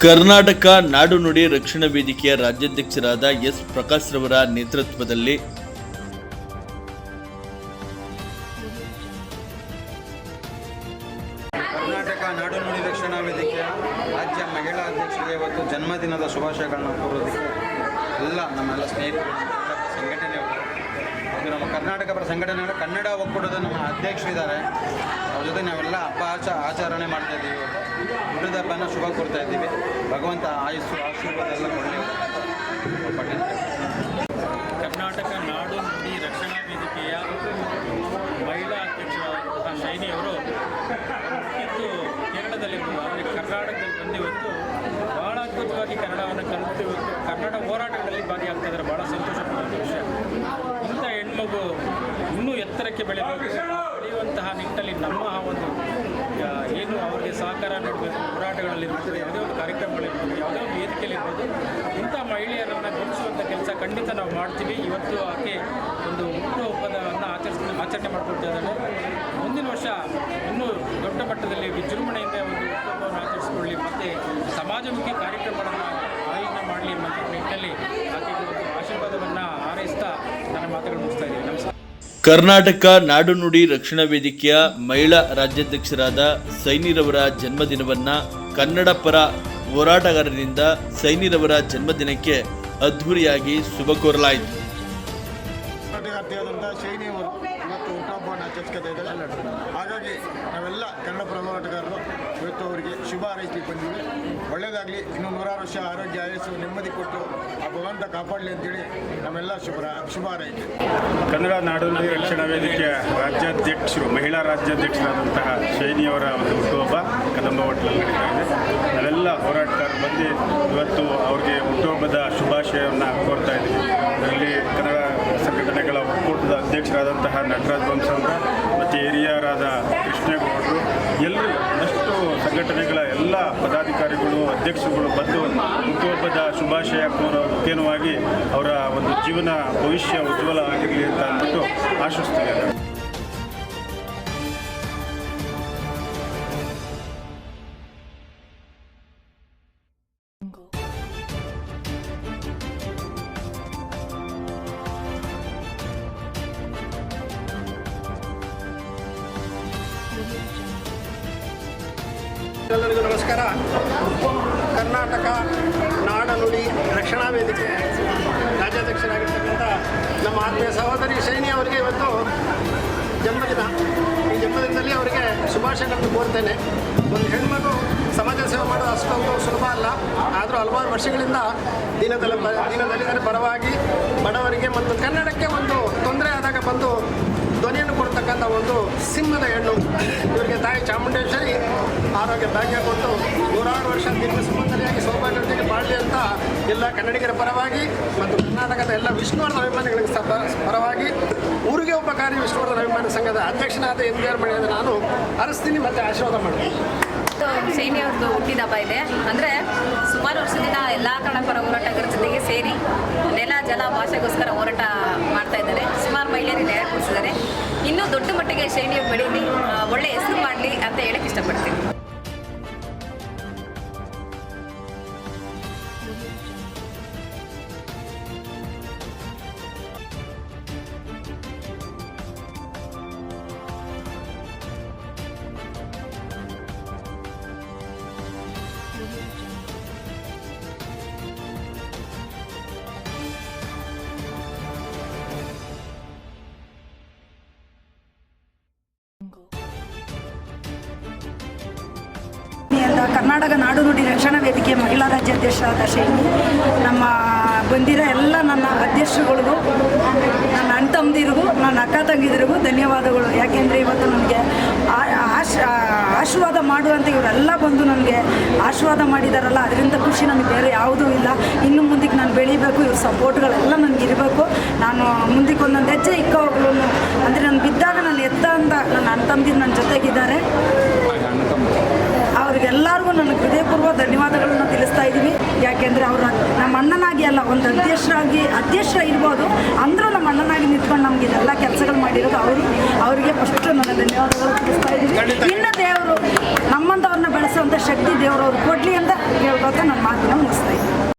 ಕರ್ನಾಟಕ ನಾಡು ನುಡಿ ರಕ್ಷಣಾ ವೇದಿಕೆಯ ರಾಜ್ಯಾಧ್ಯಕ್ಷರಾದ ಎಸ್ ಪ್ರಕಾಶ್ ರವರ ನೇತೃತ್ವದಲ್ಲಿ ಕರ್ನಾಟಕ ನಾಡು ನುಡಿ ರಕ್ಷಣಾ ವೇದಿಕೆಯ ರಾಜ್ಯ ಮಹಿಳಾ ಅಧ್ಯಕ್ಷರಿಗೆ ಇವತ್ತು ಜನ್ಮದಿನದ ಶುಭಾಶಯಗಳನ್ನು ಕೋರೋದಕ್ಕೆ ಎಲ್ಲ ನಮ್ಮೆಲ್ಲ ಸ್ನೇಹಿತರು ಸಂಘಟನೆಯವರು ಇದು ನಮ್ಮ ಕರ್ನಾಟಕ ಪರ ಸಂಘಟನೆಗಳು ಕನ್ನಡ ಒಕ್ಕೂಟದ ನಮ್ಮ ಅಧ್ಯಕ್ಷರಿದ್ದಾರೆ ಅವ್ರ ಜೊತೆ ನಾವೆಲ್ಲ ಹಬ್ಬ ಆಚ, ಆಚರಣೆ ಮಾಡ್ತಾ ಇದ್ದೀವಿ. ಹುಟ್ಟಿದ ಹಬ್ಬನ ಶುಭ ಕೊಡ್ತಾ ಇದ್ದೀವಿ. ಭಗವಂತ ಆಯುಸ್ಸು, ಆಶೀರ್ವಾದ ಎಲ್ಲ ಕೊಡಲಿ. ಕರ್ನಾಟಕ ನಾಡು ನುಡಿ ರಕ್ಷಣಾ ವೇದಿಕೆಯ ಮಹಿಳಾ ಅಧ್ಯಕ್ಷರಾದಂತಹ ಶೈನಿ ಅವರು ಇತ್ತು ಕೇರಳದಲ್ಲಿ ಅಂದರೆ ಕರ್ನಾಟಕದಲ್ಲಿ ಬಂದಿವತ್ತು ಬಹಳ ಅದ್ಭುತವಾಗಿ ಕನ್ನಡವನ್ನು ಕಲಿತು ಕನ್ನಡ ಹೋರಾಟಗಳಲ್ಲಿ ಭಾಗಿಯಾಗ್ತಾ ಇದ್ದಾರೆ. ಬಹಳ ಸಂತೋಷ ಪಡುವಂಥ ವಿಷಯ. ಹೆಣ್ಮಗು ಇನ್ನೂ ಎತ್ತರಕ್ಕೆ ಬೆಳೆಯಬೇಕು ಬೆಳೆಯುವಂತಹ ನಿಟ್ಟಿನಲ್ಲಿ ನಮ್ಮ ಒಂದು ಏನು ಅವರಿಗೆ ಸಹಕಾರ ನೀಡಬೇಕು ಹೋರಾಟಗಳಲ್ಲಿರ್ಬೋದು ಯಾವುದೇ ಒಂದು ಕಾರ್ಯಕ್ರಮಗಳಿರ್ಬೋದು, ಯಾವುದೇ ಒಂದು ವೇದಿಕೆಯಲ್ಲಿರ್ಬೋದು, ಇಂಥ ಮಹಿಳೆಯರನ್ನು ಗುರುತಿಸುವಂಥ ಕೆಲಸ ಖಂಡಿತ ನಾವು ಮಾಡ್ತೀವಿ. ಇವತ್ತು ಆಕೆ ಒಂದು ಹುಟ್ಟುಹಬ್ಬದವನ್ನು ಆಚರಿಸ್ ಆಚರಣೆ ಮಾಡ್ಕೊಳ್ತಾ ಇದ್ದಾಳೆ. ಮುಂದಿನ ವರ್ಷ ಇನ್ನೂ ದೊಡ್ಡ ಮಟ್ಟದಲ್ಲಿ ವಿಜೃಂಭಣೆಯಿಂದ ಒಂದು ಹುಟ್ಟುಹಬ್ಬವನ್ನು ಆಚರಿಸಿಕೊಳ್ಳಿ ಮತ್ತು ಸಮಾಜಮುಖಿ ಕಾರ್ಯಕ್ರಮಗಳನ್ನು ಆಯೋಜನೆ ಮಾಡಲಿ ಎಂಬ ನಿಟ್ಟಿನಲ್ಲಿ ಆಕೆಗೆ ಒಂದು ಆಶೀರ್ವಾದವನ್ನು ಹಾರೈಸ್ತಾ ನನ್ನ ಮಾತುಗಳು ಮುಗಿಸ್ತಾ ಇದ್ದೀನಿ ನಮಸ್ಕಾರ ಕರ್ನಾಟಕ ನಾಡು ನುಡಿ ರಕ್ಷಣಾ ವೇದಿಕೆಯ ಮಹಿಳಾ ರಾಜ್ಯಾಧ್ಯಕ್ಷರಾದ ಸೈನಿರವರ ಜನ್ಮದಿನವನ್ನ ಕನ್ನಡ ಪರ ಹೋರಾಟಗಾರರಿಂದ ಸೈನಿರವರ ಜನ್ಮದಿನಕ್ಕೆ ಅದ್ಧೂರಿಯಾಗಿ ಶುಭ ಕೋರಲಾಯಿತು. ಹಾಗಾಗಿ ನಾವೆಲ್ಲ ಕನ್ನಡ ಪರ ಹೋರಾಟಗಾರರು ಇವತ್ತು ಅವರಿಗೆ ಶುಭ ಹಾರೈಸಿ ಬಂದಿವಿ ಒಳ್ಳೆಯದಾಗಲಿ ಇನ್ನೂ ನೂರಾರು ವರ್ಷ ಆರೋಗ್ಯ ಆಯಸ್ಸು ನೆಮ್ಮದಿ ಕೊಟ್ಟು ಆ ಭಗವಂತ ಕಾಪಾಡಲಿ ಅಂತೇಳಿ ನಮ್ಮೆಲ್ಲ ಶುಭ ಶುಭ ಹಾರೈಕೆ. ಕನ್ನಡ ನಾಡು ನುಡಿ ರಕ್ಷಣಾ ವೇದಿಕೆಯ ರಾಜ್ಯಾಧ್ಯಕ್ಷರು, ಮಹಿಳಾ ರಾಜ್ಯಾಧ್ಯಕ್ಷರಾದಂತಹ ಶೈನಿಯವರ ಒಂದು ಹುಟ್ಟುಹಬ್ಬ ಕದಂಬ ಹೋಟ್ಲಲ್ಲಿ ನಡೀತಾ ಇದೆ. ನಾವೆಲ್ಲ ಹೋರಾಟಗಾರರು ಬಂದು ಇವತ್ತು ಅವ್ರಿಗೆ ಹುಟ್ಟುಹಬ್ಬದ ಶುಭಾಶಯವನ್ನು ಕೋರ್ತಾ ಇದ್ದೀವಿ. ಅದರಲ್ಲಿ ಕನ್ನಡ ಸಂಘಟನೆಗಳ ಒಕ್ಕೂಟದ ಅಧ್ಯಕ್ಷರಾದಂತಹ ನಟರಾಜ್ ವಂಶಂದ್ರ ಮತ್ತು ಹಿರಿಯರಾದ ಕೃಷ್ಣೇಗೌಡರು ಎಲ್ಲರೂ ಅಷ್ಟು ಸಂಘಟನೆಗಳ ಎಲ್ಲ ಪದಾಧಿಕಾರಿಗಳು, ಅಧ್ಯಕ್ಷರುಗಳು ಬಂದು ಹುಟ್ಟುಹಬ್ಬದ ಶುಭಾಶಯ ಕೋರೋ ಮುಖೇನವಾಗಿ ಅವರ ಒಂದು ಜೀವನ, ಭವಿಷ್ಯ ಉಜ್ವಲ ಆಗಿರಲಿ ಅಂತ ಅಂದ್ಬಿಟ್ಟು ಆಶಿಸ್ತೀವಿ ನಮಸ್ಕಾರ. ಕರ್ನಾಟಕ ನಾಡ ನುಡಿ ರಕ್ಷಣಾ ವೇದಿಕೆ ರಾಜ್ಯಾಧ್ಯಕ್ಷರಾಗಿರ್ತಕ್ಕಂಥ ನಮ್ಮ ಆತ್ಮೀಯ ಸಹೋದರಿ ಶೈನಿ ಅವರಿಗೆ ಇವತ್ತು ಜನ್ಮದಿನ. ಈ ಜನ್ಮದಿನದಲ್ಲಿ ಅವರಿಗೆ ಶುಭಾಶಯಗಳನ್ನು ಕೋರ್ತೇನೆ. ಒಂದು ಹೆಣ್ಮಗು ಸಮಾಜ ಸೇವೆ ಮಾಡೋದು ಅಷ್ಟೊಂದು ಸುಲಭ ಅಲ್ಲ. ಆದರೂ ಹಲವಾರು ವರ್ಷಗಳಿಂದ ದಿನದಲ್ಲಿ ದೀನದಲಿತರ ಪರವಾಗಿ ಬಡವರಿಗೆ ಮತ್ತು ಕನ್ನಡಕ್ಕೆ ಒಂದು ತೊಂದರೆ ಆದಾಗ ಬಂದು ಧ್ವನಿಯನ್ನು ಕೊಡ್ತಕ್ಕಂಥ ಒಂದು ಸಿಂಹದ ಹೆಣ್ಣು. ಇವರಿಗೆ ತಾಯಿ ಚಾಮುಂಡೇಶ್ವರಿ ಆರೋಗ್ಯ ಭಾಗ್ಯ ಕೊಟ್ಟು ನೂರಾರು ವರ್ಷ ದೀರ್ಘ ಸುಮಂಗಲಿಯಾಗಿ ಸೌಭಾಗ್ಯತೆಗೆ ಬಾಳಲಿ ಅಂತ ಎಲ್ಲ ಕನ್ನಡಿಗರ ಪರವಾಗಿ ಮತ್ತು ಕರ್ನಾಟಕದ ಎಲ್ಲ ವಿಷ್ಣುವರ್ಧನ ಅಭಿಮಾನಿಗಳಿಗೆ ಸ ಪರವಾಗಿ ಊರಿಗೆ ಉಪಕಾರಿ ವಿಷ್ಣುವರ್ಧನ ಅಭಿಮಾನಿ ಸಂಘದ ಅಧ್ಯಕ್ಷನಾದ ಎನ್ ಬಿ ಆರ್ ಮಣಿಯಾದ ನಾನು ಹರಿಸ್ತೀನಿ ಮತ್ತು ಆಶೀರ್ವಾದ ಮಾಡ್ತೀನಿ. ಶೈನಿ ಅವ್ರದ್ದು ಹುಟ್ಟಿದ ಹಬ್ಬ ಇದೆ. ಅಂದರೆ ಸುಮಾರು ವರ್ಷದಿಂದ ಎಲ್ಲ ಕನ್ನಡಪರ ಹೋರಾಟಗಾರರ ಜೊತೆಗೆ ಸೇರಿ ನೆಲ, ಜಲ, ಭಾಷೆಗೋಸ್ಕರ ಹೋರಾಟ ಮಾಡ್ತಾ ಇದ್ದಾರೆ ಸುಮಾರು ಮಹಿಳೆಯರಿಗೆ ನ್ಯಾಯ ಕೊಡಿಸಿದ್ದಾರೆ ಇನ್ನೂ ದೊಡ್ಡ ಶೈಲಿಯ ಬೆಳೀಲಿ ಒಳ್ಳೆ ಹೆಸರು ಮಾಡಲಿ ಅಂತ ಹೇಳಕ್ಕೆ ಇಷ್ಟಪಡ್ತೀನಿ. ಕರ್ನಾಟಕ ನಾಡು ನುಡಿ ರಕ್ಷಣಾ ವೇದಿಕೆ ಮಹಿಳಾ ರಾಜ್ಯಾಧ್ಯಕ್ಷರಾದ ಶೈಲಿ, ನಮ್ಮ ಬಂದಿರೋ ಎಲ್ಲ ನನ್ನ ಅಧ್ಯಕ್ಷಗಳಿಗೂ ನನ್ನ ಅಣ್ಣ ತಮ್ಮದಿರಿಗೂ ನನ್ನ ಅಕ್ಕ ತಂಗಿದಿರಿಗೂ ಧನ್ಯವಾದಗಳು. ಯಾಕೆಂದರೆ ಇವತ್ತು ನನಗೆ ಆಶ್ ಆಶೀರ್ವಾದ ಮಾಡುವಂಥ ಇವರೆಲ್ಲ ಬಂದು ನನಗೆ ಆಶೀರ್ವಾದ ಮಾಡಿದಾರಲ್ಲ, ಅದರಿಂದ ಖುಷಿ ನನಗೆ ಬೇರೆ ಯಾವುದೂ ಇಲ್ಲ. ಇನ್ನು ಮುಂದಕ್ಕೆ ನಾನು ಬೆಳಿಬೇಕು, ಇವ್ರ ಸಪೋರ್ಟ್ಗಳೆಲ್ಲ ನನಗೆ ಇರಬೇಕು. ನಾನು ಮುಂದಕ್ಕೆ ಒಂದೊಂದು ಹೆಜ್ಜೆ ಇಕ್ಕೋಗ್ಲೂ ಅಂದರೆ ನಾನು ಬಿದ್ದಾಗ ನಾನು ಎತ್ತ ಅಂತ ನನ್ನ ಅಣ್ಣ ತಮ್ಮದಿರು ನನ್ನ ಜೊತೆಗಿದ್ದಾರೆ. ಅವರಿಗೆಲ್ಲರಿಗೂ ನನ್ನ ಹೃದಯಪೂರ್ವ ಧನ್ಯವಾದಗಳನ್ನು ತಿಳಿಸ್ತಾ ಇದ್ದೀವಿ. ಯಾಕೆಂದರೆ ಅವರ ನಮ್ಮ ಅಣ್ಣನಾಗಿ ಅಲ್ಲ, ಒಂದು ಅಧ್ಯಕ್ಷರಾಗಿ ಅಧ್ಯಕ್ಷರ ಇರ್ಬೋದು ಅಂದರೂ ನಮ್ಮ ಅಣ್ಣನಾಗಿ ನಿಂತ್ಕೊಂಡು ನಮ್ಗೆ ಇದೆಲ್ಲ ಕೆಲಸಗಳು ಮಾಡಿರೋದು ಅವರು. ಅವರಿಗೆ ಫಸ್ಟ್ ನನ್ನ ಧನ್ಯವಾದಗಳು ತಿಳಿಸ್ತಾ ಇದ್ದೀವಿ. ಇನ್ನು ದೇವರು ನಮ್ಮಂಥವ್ರನ್ನ ಬೆಳೆಸುವಂಥ ಶಕ್ತಿ ದೇವರವ್ರು ಕೊಡಲಿ ಅಂತ ಹೇಳ್ಕೊತ ನನ್ನ ಮಾತನ್ನ